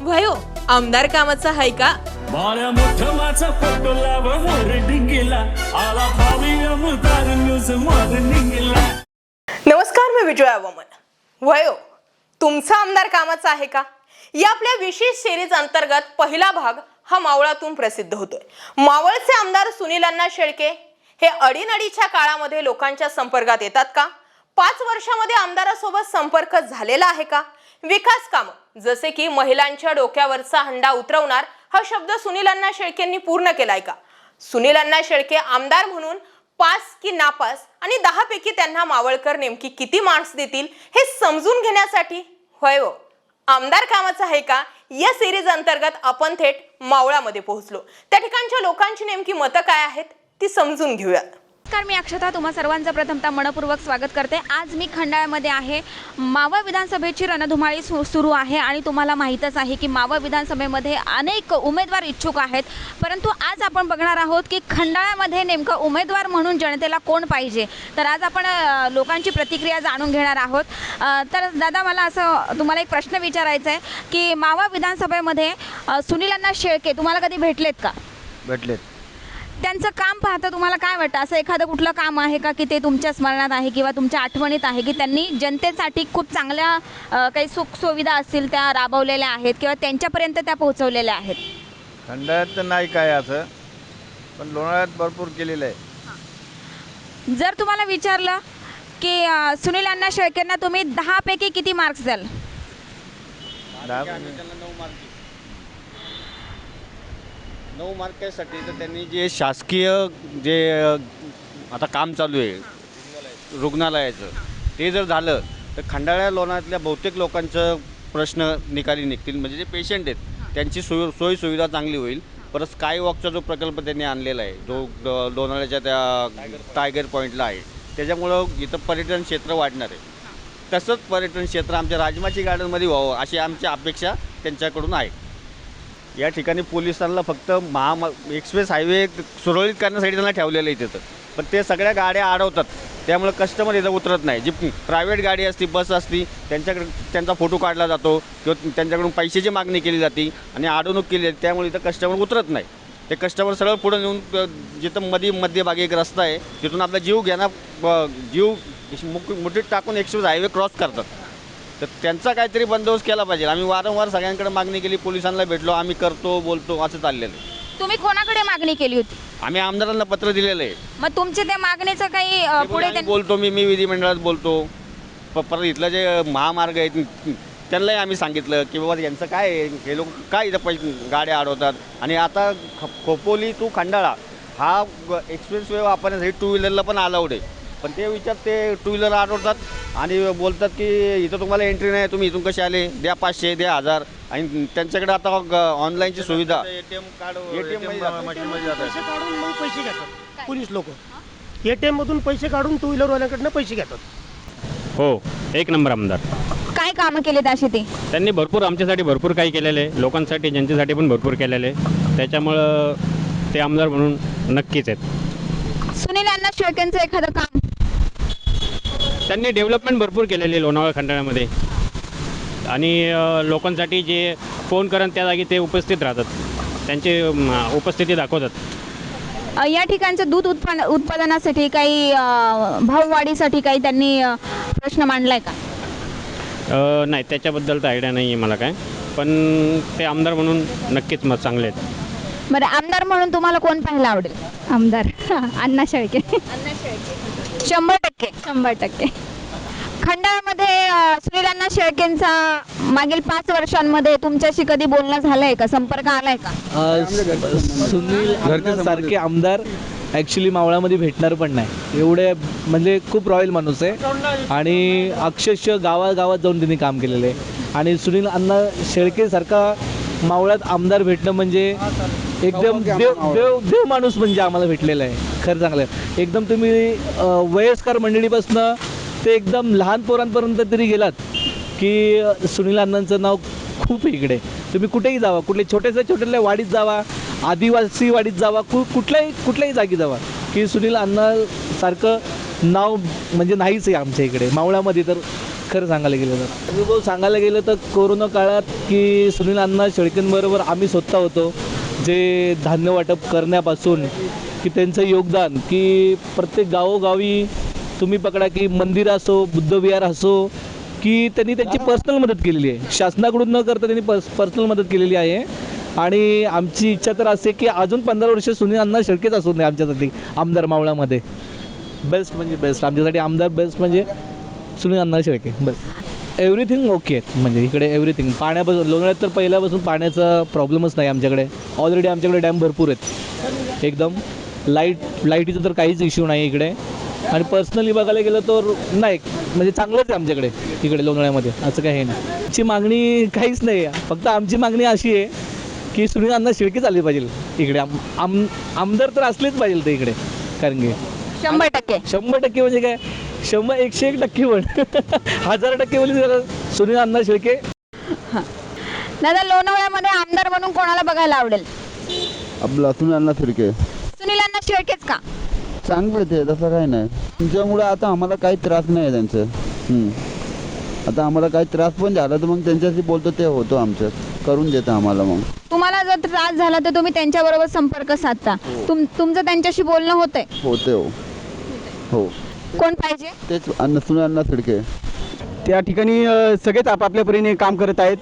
भयो आमदार कामाचा हाय का? बाळ्या मोठवाचा फोटो लाव मोरडिंगीला आला भावी अमदार न्यूज मॉर्निंगला नमस्कार मी विजया वमन. वयो तुमचा आमदार कामाचा आहे का? या आपल्या विशेष सिरीज अंतर्गत पहिला भाग हा मावळातून प्रसिद्ध होतोय. मावळचे आमदार सुनील अण्णा शेळके हे अडीनडीच्या काळामध्ये लोकांच्या संपर्कात येतात का? पाच वर्षामध्ये आमदारासोबत संपर्क झालेला आहे का? विकास काम जसे की महिलांच्या डोक्यावरचा हंडा उतरवणार हा शब्द सुनील अण्णा शेळकेंनी पूर्ण केलाय का? सुनील अण्णा शेळके आमदार म्हणून पास की नापास आणि दहा पैकी त्यांना मावळकर नेमकी किती मार्क्स देतील हे समजून घेण्यासाठी? होय हो. आमदार कामाचं आहे का? या सिरीज अंतर्गत आपण थेट मावळामध्ये पोहोचलो. त्या ठिकाणच्या लोकांची नेमकी मतं काय आहेत? ती समजून घेऊयात. नमस्कार मी अक्षता. तुम्हा सर्वांचं प्रथमतः मनपूर्वक स्वागत करते. आज मी खंडाळ्यामध्ये आहे. मावळ विधानसभेची रणधुमाळी सु सुरू आहे आणि तुम्हाला माहीतच आहे की मावळ विधानसभेमध्ये अनेक उमेदवार इच्छुक आहेत. परंतु आज आपण बघणार आहोत की खंडाळ्यामध्ये नेमकं उमेदवार म्हणून जनतेला कोण पाहिजे? तर आज आपण लोकांची प्रतिक्रिया जाणून घेणार आहोत. तर दादा मला असं तुम्हाला एक प्रश्न विचारायचा आहे की मावळ विधानसभेमध्ये सुनीलांना शेळके तुम्हाला कधी भेटलेत का? भेटलेत. त्यांचं काम पाहता तुम्हाला काय वाटतं? असं एखादं कुठलं काम आहे का की ते तुमच्या स्मरणात आहे किंवा तुमच्या आठवणीत आहे की त्यांनी जनतेसाठी खूप चांगल्या अ, काही सुखसुविधा असतील त्या राबवलेल्या आहेत किंवा त्यांच्यापर्यंत त्या पोहोचवलेल्या आहेत? खंडाळ्यात तर नाही काय असं पण लोणावळ्यात भरपूर केलेलं आहे. जर तुम्हाला विचारलं की अ, सुनील अण्णा शेळकेंना तुम्ही दहापैकी किती मार्क्स द्याल? दहा नऊ मार्कासाठी तर त्यांनी जे शासकीय जे आता काम चालू आहे रुग्णालयाचं ते जर झालं तर खंडाळ्या लोणातल्या बहुतेक लोकांचं प्रश्न निकाली निघतील. म्हणजे जे पेशंट आहेत त्यांची सोय सोयीसुविधा चांगली होईल. परत स्काय वॉकचा जो प्रकल्प त्यांनी आणलेला आहे जो लोणाळ्याच्या त्या टायगर पॉईंटला आहे त्याच्यामुळं इथं पर्यटन क्षेत्र वाढणार आहे. तसंच पर्यटन क्षेत्र आमच्या राजमाची गार्डनमध्ये व्हावं अशी आमची अपेक्षा त्यांच्याकडून आहे. या ठिकाणी पोलिसांना फक्त महा एक्सप्रेस हायवे सुरळीत करण्यासाठी त्यांना ठेवलेलं आहे तिथं. पण ते सगळ्या गाड्या अडवतात त्यामुळे कस्टमर इथं उतरत नाही. जी प्रायव्हेट गाडी असती बस असती त्यांच्याकडे त्यांचा फोटो काढला जातो किंवा त्यांच्याकडून पैशाची मागणी केली जाते आणि अडवणूक केली जाते. त्यामुळे इथं कस्टमर उतरत नाही. ते कस्टमर सरळ पुढे नेऊन जिथं मध्ये मध्यभागी एक रस्ता आहे तिथून आपला जीव घेणार जीव मुक मुठीत टाकून एक्सप्रेस हायवे क्रॉस करतात. तर त्यांचा काहीतरी बंदोबस्त केला पाहिजे. आम्ही वारंवार सगळ्यांकडे मागणी केली पोलिसांना भेटलो आम्ही करतो बोलतो असं चाललेलं आहे. तुम्ही कोणाकडे मागणी केली होती? आम्ही आमदारांना पत्र दिलेलं आहे. मग तुमचे त्या मागणीचं काही अ, ते बोलले, पुढे आम्ही बोलतो मी मी विधिमंडळात बोलतो. प- परत इथलं जे महामार्ग आहेत त्यांनाही आम्ही सांगितलं की बाबा यांचं काय आहे? हे लोक काय इथं पैसे गाड्या अडवतात? आणि आता ख- खोपोली टू खंडाळा हा एक्सप्रेस वे वापरण्यासाठी टू व्हीलरला पण अलाउड आहे. पण ते विचार ते टू व्हीलर अडवतात आणि बोलतात की इथं तुम्हाला एंट्री नाही तुम्ही इथून कसे आले? द्या पाचशे द्या हजार. आणि त्यांच्याकडे आता ऑनलाईनची सुविधा. एटीएम कार्ड पैसे काढून मग पैसे घेतात. पोलीस लोक. ए टी एममधून पैसे काढून टू व्हीलरवाल्यांकडनं पैसे घेतात. हो एक नंबर आमदार. काय कामं केली अशी ते? त्यांनी भरपूर आमच्यासाठी भरपूर काही केलेलं आहे लोकांसाठी जनतेसाठी पण भरपूर केलेलं. आहे त्याच्यामुळं ते आमदार म्हणून नक्कीच आहेत. सुनील अण्णा शेळकेंचं एखादं काम? त्यांनी डेव्हलपमेंट भरपूर केलेली आहे लोणावळा खंडाळ्यामध्ये. आणि लोकांसाठी जे फोन करन त्या जागी ते उपस्थित राहतात. त्यांची उपस्थिती दाखवतात. या ठिकाणचं दूध उत्पादन उत्पादनासाठी काही भाववाढीसाठी काही त्यांनी प्रश्न मांडलाय का? नाही त्याच्याबद्दल तर आयडिया नाही आहे मला काय. पण ते आमदार म्हणून नक्कीच मत चांगले आहेत. बरं आमदार म्हणून तुम्हाला कोण पाहायला आवडेल? आमदार अण्णा शेळके. शंभर टक्के. शंभर टक्के. खंडाळामध्ये अ, सुनील अण्णा शेळकेंचा मागील पाच वर्षांमध्ये तुमच्याशी कधी बोलणं झालंय का? संपर्क आलाय का? सुनील सारखे आमदार ॲक्च्युली मावळामध्ये भेटणार पण नाही. एवढे म्हणजे खूप रॉयल माणूस आहे. आणि अक्षरशः गावागावात जाऊन त्यांनी काम केलेलं आहे. आणि सुनील अण्णा शेळकेसारखा मावळात आमदार भेटणं म्हणजे एकदम देव देव देव माणूस म्हणजे आम्हाला भेटलेला आहे. खरं चांगलं आहे. एकदम तुम्ही अं, वयस्कर मंडळीपासनं ते एकदम लहान पोरांपर्यंत तरी गेलात की अं, सुनील अण्णांचं नाव खूप आहे इकडे. तुम्ही कुठेही जावा. कुठले छोट्याच्या छोट्याल्या वाडीत जावा आदिवासी वाडीत जावा कु कुठल्याही कुठल्याही जागी जावा. की सुनील अण्णा सारखं नाव म्हणजे नाहीच आहे आमच्या इकडे. मावळामध्ये तर खरं सांगायला गेलं तर. अनुभव सांगायला गेलं तर कोरोना काळात की सुनील अण्णा शेळकेंबरोबर आम्ही स्वतः होतो. जे धान्य वाटप करण्यापासून की त्यांचं योगदान की प्रत्येक गावोगावी तुम्ही पकडा की मंदिर असो बुद्धविहार असो की त्यांनी त्यांची पर्सनल मदत केलेली आहे. शासनाकडून न करता त्यांनी पर्स पर्सनल मदत केलेली आहे. आणि आमची इच्छा तर असे की अजून पंधरा वर्ष सुनील अण्णा शेळकेच असू नये आमच्यासाठी आमदार मावळामध्ये. बेस्ट म्हणजे बेस्ट आमच्यासाठी आमदार बेस्ट म्हणजे सुनील अण्णा शेळके. बस एव्हरीथिंग ओके म्हणजे इकडे एव्हरीथिंग पाण्यापासून लोणावळ्यात तर पहिल्यापासून पाण्याचा प्रॉब्लेमच नाही आमच्याकडे. ऑलरेडी आमच्याकडे डॅम भरपूर आहेत. एकदम लाइट लाईटीचा तर काहीच इश्यू नाही इकडे. आणि पर्सनली बघायला गेलं तर नाही. म्हणजे चांगलंच आहे आमच्याकडे इकडे लोणावळ्यामध्ये असं काही हे नाही. आमची मागणी काहीच नाही आहे. फक्त आमची मागणी अशी आहे की सुनील अण्णा शेळकेच आले पाहिजे इकडे. आम आम आमदार तर असलेच पाहिजे ते इकडे. कारण की शंभर टक्के. शंभर टक्के म्हणजे काय? शंभर एकशे एक टक्के पण हजार टक्के म्हणजे जरा सुनील अण्णा शेळके. दादा लोणावळ्यामध्ये आमदार म्हणून कोणाला बघायला आवडेल? आपला सुनील अण्णा फिरके सुनील अण्णा शेळकेच का? चांगलं ते तसं काही नाही. तुमच्यामुळे आता आम्हाला काही त्रास नाही आहे त्यांचं. हम्म. आता आम्हाला काही त्रास पण झाला तर मग त्यांच्याशी बोलतो ते होतो आमचं करून देतं आम्हाला मग. तुम्हाला जर त्रास झाला तर तुम्ही त्यांच्याबरोबर संपर्क साधता. तुम तुमचं त्यांच्याशी बोलणं होतंय. होते हो. हो. कोण पाहिजे? तेच अन्न सुनील अण्णा त्या ठिकाणी अ, सगळेच आपापल्या परीने काम करत आहेत.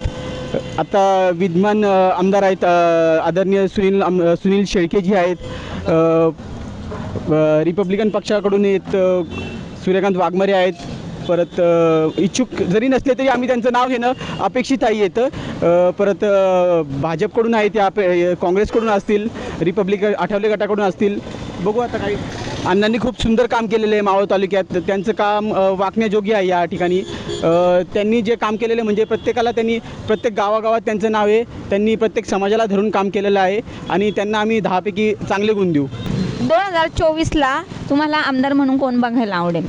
आता विद्यमान अ, आमदार आहेत अ, आदरणीय सुनील आम- सुनील शेळके जी आहेत अ, अ, रिपब्लिकन पक्षाकडून अ, सूर्यकांत वाघमारे आहेत. परत अ, इच्छुक जरी नसले तरी आम्ही त्यांचं नाव घेणं अपेक्षित आहे येतं. अ, परत अ, भाजपकडून आहे त्या काँग्रेसकडून असतील रिपब्लिक आठवले गटाकडून असतील. बघू आता काही अण्णांनी खूप सुंदर काम केलेलं आहे मावळ तालुक्यात. त्यांचं काम अ, वाकण्याजोगी आहे या ठिकाणी. त्यांनी जे काम केलेलं आहे म्हणजे प्रत्येकाला त्यांनी प्रत्येक गावागावात त्यांचं नाव आहे. त्यांनी प्रत्येक समाजाला धरून काम केलेलं आहे आणि त्यांना आम्ही दहापैकी चांगले गुण देऊ. दोन हजार चोवीसला तुम्हाला आमदार म्हणून कोण बघायला आवडेल?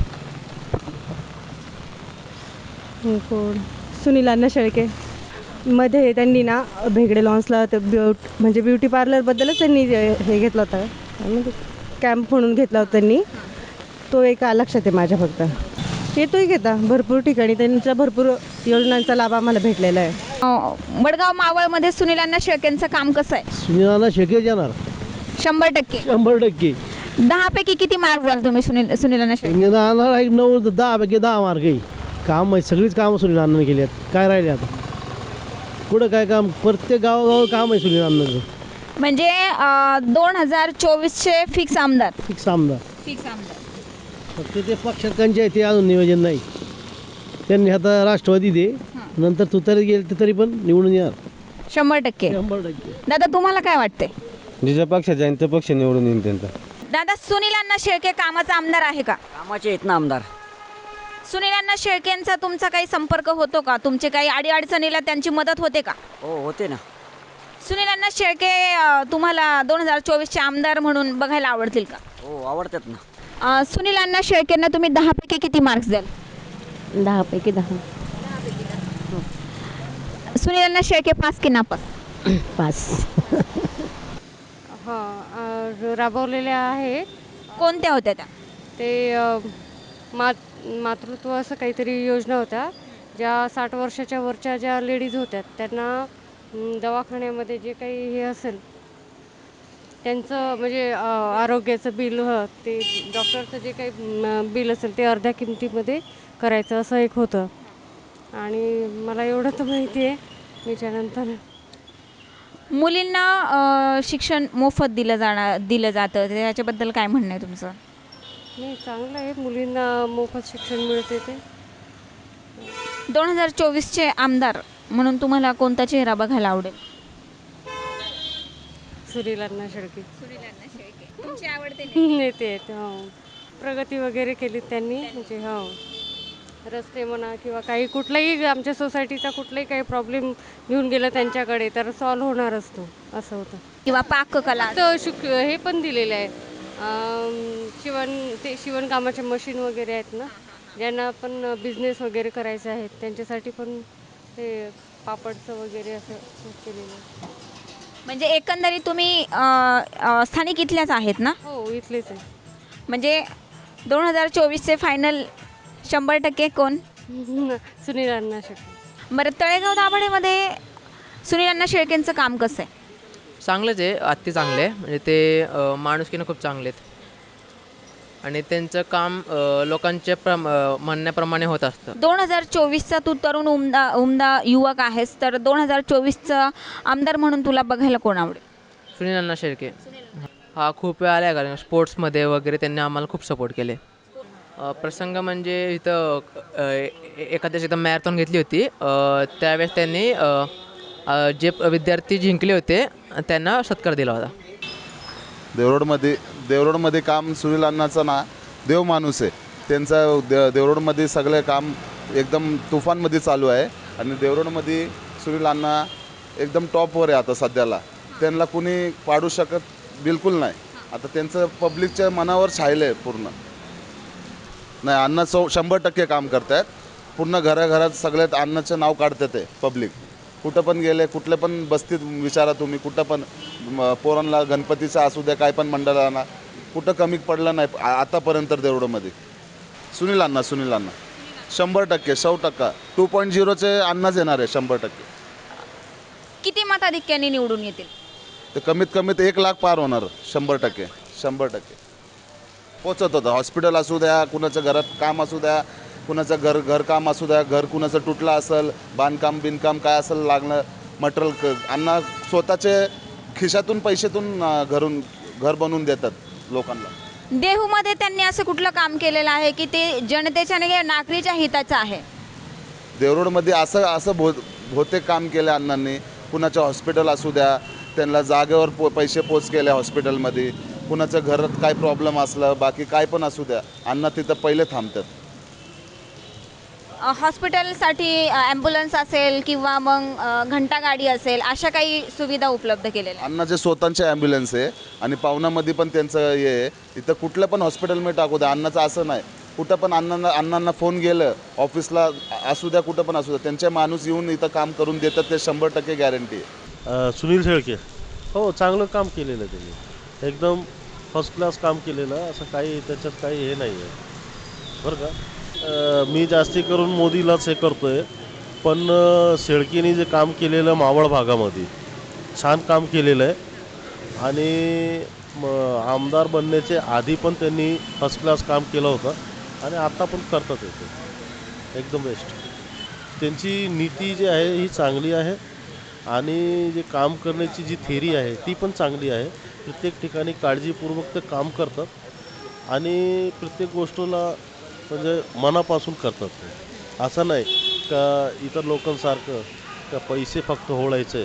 कोण? सुनील अण्णा शेळके. मध्ये त्यांनी ना भेगडे लॉन्सला ते ब्युट म्हणजे ब्युटी पार्लरबद्दलच त्यांनी हे घेतला होता. कॅम्प म्हणून घेतला होता त्यांनी. तो एक लक्षात आहे माझ्या फक्त. येतोय घेता भरपूर ठिकाणी त्यांच्या भरपूर योजनांचा लाभ आम्हाला भेटलेला आहे. वडगाव मावळमध्ये सुनील अण्णा शेळकेंचं काम कसं आहे? सुनील अण्णा शेळके येणार. शंभर टक्के. शंभर टक्के. दहा पैकी किती मार्क द्याल तुम्ही सुनील सुनील अण्णा शेळके? एक नऊ दहा पैकी दहा मार्क आहे. काम आहे सगळीच कामं सुनील अण्णाने केली आहेत. काय राहिले आता? पुढं काय काम? प्रत्येक गावागाव काम आहे सुनील अण्णाचं. म्हणजे दोन हजार चोवीसचे फिक्स आमदार. फिक्स आमदार. फिक्स आमदार. फक्त ते पक्षात त्यांचे आहे ते अजून नियोजन नाही. त्यांनी आता राष्ट्रवादी दे नंतर तू तरी गेले तरी पण निवडून येणार. शंभर टक्के. शंभर टक्के. दादा तुम्हाला काय वाटतंय? ज्याच्या पक्षाचा आहे तो पक्ष निवडून येईल त्यांचा. दादा सुनील अण्णा शेळके कामाचा आमदार आहे का? कामाचे आहेत ना आमदार. सुनील अण्णा शेळकेंचा तुमचा काही संपर्क होतो का? तुमचे काही अडीअडचणीला त्यांची मदत होते का? हो होते ना. सुनील अण्णा शेळके अं, तुम्हाला दोन हजार चोवीसचे आमदार म्हणून बघायला आवडतील का? हो आवडतात ना. अं, सुनील अण्णा शेळकेंना तुम्ही दहापैकी किती मार्क्स द्याल? दहापैकी दहा. सुनील अण्णा शेळके पास की नापास? पाच. हां राबवलेल्या आहेत. कोणत्या होत्या त्या? ते अ, मातृत्व असं काहीतरी योजना होत्या. ज्या साठ वर्षाच्या वरच्या ज्या लेडीज होत्या त्यांना दवाखान्यामध्ये जे काही हे असेल त्यांचं म्हणजे आरोग्याचं बिल ह ते डॉक्टरचं जे काही बिल असेल ते अर्ध्या किमतीमध्ये करायचं असं एक होतं. आणि मला एवढं तर माहिती आहे. त्याच्यानंतर मुलींना शिक्षण मोफत दिलं जाणार दिलं जातं. त्याच्याबद्दल काय म्हणणं आहे तुमचं? नाही चांगलं आहे. मुलींना मोफत शिक्षण मिळते ते. दोन हजार चोवीसचे आमदार म्हणून तुम्हाला कोणता चेहरा बघायला आवडेल? सुनील अण्णा शेळके. सुनील अण्णा शेळके. तुमची आवडते नेते आहेत हो. प्रगती वगैरे केली त्यांनी म्हणजे हो. रस्ते म्हणा किंवा काही कुठलाही आमच्या सोसायटीचा कुठलाही काही प्रॉब्लेम घेऊन गेला त्यांच्याकडे तर सॉल्व्ह होणार असतो असं होतं. किंवा पाककला तर शिक हे पण दिलेलं आहे. अम, शिवण ते शिवणकामाचे मशीन वगैरे आहेत ना ज्यांना पण बिझनेस वगैरे करायचे आहेत त्यांच्यासाठी पण ते पापडचं वगैरे असं केलेलं. म्हणजे एकंदरीत तुम्ही अं, अं, स्थानिक इथल्याच आहेत ना? हो इथलेच आहे. म्हणजे दोन हजार चोवीसचे फायनल शंभर टक्के कोण? सुनील अण्णा शेळके. बरं तळेगाव दाभाडेमध्ये सुनील अण्णा शेळकेंचं काम कसं आहे? चांगलंच आहे अति चांगले आहे. म्हणजे ते अ, माणुसकीनं खूप चांगले आहेत. आणि त्यांचं काम अ, लोकांच्या प्रम अ, म्हणण्याप्रमाणे होत असतं. दोन हजार चोवीसचा तू तरुण उमदा उमदा युवक आहेस तर दोन हजार चोवीसचा आमदार म्हणून तुला बघायला कोण आवडेल? सुनील अण्णा शेळके. हा खूप वेळा आला आहे कारण स्पोर्ट्समध्ये वगैरे त्यांनी आम्हाला खूप सपोर्ट केले. अ, प्रसंग म्हणजे इथं अ, ए- एखाद्याच इथं मॅरेथॉन घेतली होती. अ, त्यावेळेस त्यांनी अ, अ, जे विद्यार्थी जिंकले होते त्यांना सत्कार दिला होता. देवरोडमध्ये देवरोडमध्ये काम सुनील अण्णाचं ना देव माणूस आहे. त्यांचं दे देवरोडमध्ये सगळे काम एकदम तुफानमध्ये चालू आहे. आणि देवरोडमध्ये सुनील अण्णा एकदम टॉपवर आहे आता सध्याला. त्यांना कुणी पाडू शकत बिलकुल नाही. आता त्यांचं पब्लिकच्या मनावर छायलं आहे पूर्ण. नाही अण्णा सौ शंभर टक्के काम करत आहेत पूर्ण घराघरात सगळ्यात अन्नाचं नाव काढतात ते पब्लिक. कुठं पण गेले कुठल्या पण बस्तीत विचारा तुम्ही कुठं पण पोरांना गणपतीचं असू द्या काय पण मंडळांना कुठं कमी पडलं नाही आतापर्यंत देवडमध्ये सुनील अण्णा सुनील अण्णा शंभर टक्के सौ टक्का. टू पॉईंट झिरोचे अण्णाच येणार आहे शंभर टक्के. किती मताधिक्याने निवडून येतील? ते कमीत कमीत एक लाख पार होणार शंभर टक्के शंभर टक्के. पोचत होतं हॉस्पिटल असू द्या कुणाचं घरात काम असू द्या कुणाचं घर घरकाम असू द्या घर कुणाचं तुटलं असेल बांधकाम बिनकाम काय असेल लागणं मटेरियल क अण्णा स्वतःचे खिशातून पैशातून अं, घरून घर बनवून देतात लोकांना. देहूमध्ये त्यांनी असं कुठलं काम केलेलं आहे की ते जनतेच्या आणि नागरीच्या हिताचं आहे? देवरोडमध्ये असं असं भो बहुतेक काम केलं अण्णांनी. कुणाचं हॉस्पिटल असू द्या त्यांना जागेवर पो पैसे पोच केले हॉस्पिटलमध्ये कुणाचं घरात काय प्रॉब्लेम असलं बाकी काय पण असू द्या अण्णा तिथं पहिले थांबतात. हॉस्पिटलसाठी ॲम्ब्युलन्स असेल किंवा मग अ, घंटागाडी असेल अशा काही सुविधा उपलब्ध केलेल्या आहेत. अण्णाचे स्वतःचे ॲम्ब्युलन्स आहे आणि पाहुणामध्ये पण त्यांचं हे आहे इथं कुठलं पण हॉस्पिटलमध्ये टाकू द्या अण्णाचं असं नाही. कुठं पण अण्णांना अण्णांना फोन गेलं ऑफिसला असू द्या कुठं पण असू द्या त्यांचे माणूस येऊन इथं काम करून देतात ते शंभर टक्के गॅरंटी आहे. सुनील शेळके. हो चांगलं काम केलेलं आहे त्यांनी. एकदम फर्स्ट क्लास काम केलेलं असं काही त्याच्यात काही हे नाही आहे. बरं का? मी जास्ती करून मोदीलाच हे करतो आहे पण शेळकीने जे काम केलेलं मावळ भागामध्ये छान काम केलेलं आहे. आणि म आमदार बनण्याचे आधी पण त्यांनी फर्स्ट क्लास काम केलं होतं. आणि आता पण करतात येते एकदम बेस्ट त्यांची नीती जी आहे ही चांगली आहे. आणि जे काम करण्याची जी थेरी आहे ती पण चांगली आहे. प्रत्येक ठिकाणी काळजीपूर्वक ते काम करतात. आणि प्रत्येक गोष्टीला म्हणजे मनापासून करतात ते. असं नाही का इतर लोकांसारखं का पैसे फक्त होळायचे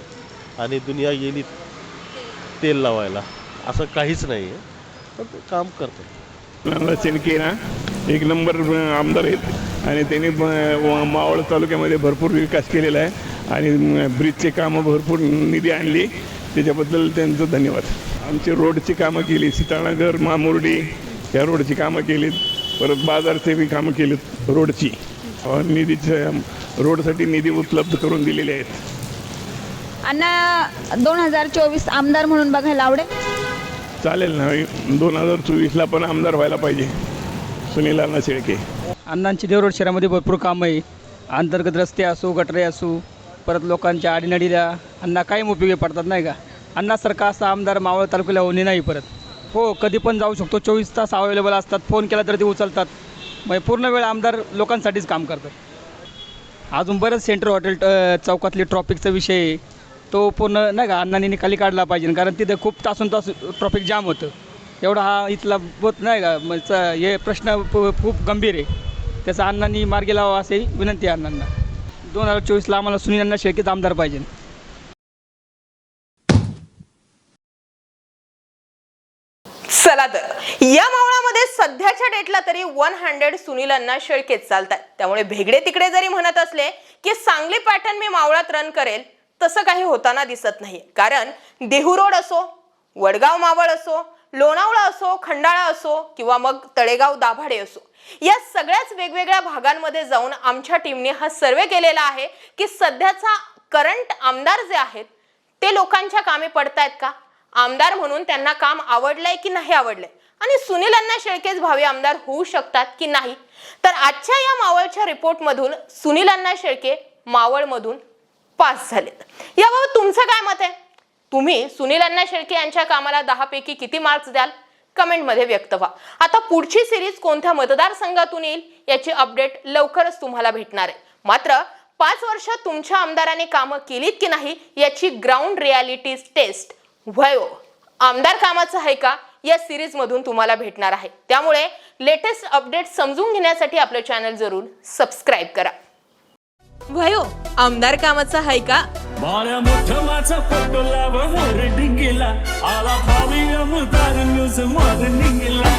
आणि दुनिया गेली तेल लावायला. असं काहीच नाही आहे. पण ते काम करतात. शेणके ना? एक नंबर आमदार आहेत. आणि त्यांनी मावळ तालुक्यामध्ये भरपूर विकास केलेला आहे. आणि ब्रिजचे कामं भरपूर निधी आणली. त्याच्याबद्दल त्यांचं धन्यवाद. आमची रोडची कामं केली. सीतानगर मामुर्डी या रोडची कामं केलीत. परत बाजारचे बी कामं केलीत रोडची. निधीच्या रोडसाठी निधी उपलब्ध करून दिलेले आहेत. अण्णा दोन हजार चोवीस आमदार म्हणून बघायला आवडेल चालेल ना दोन हजार चोवीसला पण आमदार व्हायला पाहिजे. सुनील अण्णा शेळके. अण्णांची देवरोड शहरामध्ये भरपूर कामं आहे. अंतर्गत रस्ते असो गटरे असो परत लोकांच्या आडीनडीला अण्णा कायम उपयोगी पडतात नाही का? अण्णासारखा असा आमदार मावळ तालुक्याला होणे नाही परत. हो कधी पण जाऊ शकतो. चोवीस तास अवेलेबल असतात. फोन केला तर ते उचलतात. म्हणजे पूर्ण वेळ आमदार लोकांसाठीच काम करतात. अजून बरंच सेंटर हॉटेल अ, चौकातली ट्रॉफिकचा विषय आहे. तो पूर्ण नाही का अण्णांनी निकाली काढला पाहिजे. कारण तिथे खूप तासून तास ट्रॉफिक जाम होतं. एवढा हा इथला बोत नाही का म्हणजे हे प्रश्न खूप गंभीर आहे. त्याचा अण्णांनी मार्गी लावा असे विनंती आहे अण्णांना. दोन हजार चोवीसला आम्हाला सुनील अण्णा शेळकेच आमदार पाहिजे चला तर या मावळामध्ये सध्याच्या डेटला तरी वन हंड्रेड सुनीलांना शेळकेच चालतात त्यामुळे भेगडे तिकडे जरी म्हणत असले की सांगली पॅटर्न मी मावळात रन करेल तसं काही होताना दिसत नाही कारण देहू रोड असो वडगाव मावळ असो लोणावळा असो खंडाळा असो किंवा मग तळेगाव दाभाडे असो या सगळ्याच वेगवेगळ्या भागांमध्ये जाऊन आमच्या टीमने हा सर्वे केलेला आहे की सध्याचा करंट आमदार जे आहेत ते लोकांच्या कामे पडतायत का? आमदार म्हणून त्यांना काम आवडलंय की नाही आवडलंय? आणि सुनील अण्णा शेळकेच भावी आमदार होऊ शकतात की नाही? तर आजच्या या मावळच्या रिपोर्टमधून सुनील अण्णा शेळके मावळमधून पास झालेत. याबाबत तुमचं काय मत आहे? तुम्ही सुनील अण्णा शेळके यांच्या कामाला दहापैकी किती मार्क्स द्याल? कमेंटमध्ये व्यक्त व्हा. आता पुढची सिरीज कोणत्या मतदारसंघातून येईल याची अपडेट लवकरच तुम्हाला भेटणार आहे. मात्र पाच वर्षात तुमच्या आमदाराने कामं केलीत की नाही याची ग्राउंड रियालिटी टेस्ट. व्हयो हो? आमदार कामाचं आहे का? या सिरीज मधून तुम्हाला भेटणार आहे. त्यामुळे लेटेस्ट अपडेट समजून घेण्यासाठी आपलं चॅनल जरूर सबस्क्राईब करा. व्हयो आमदार कामाचं आहे का? बाळ्या मोठवाचा फोटो लाव मोर डिंगेला आला भावी अमदार न्यूज मॉर्निंगला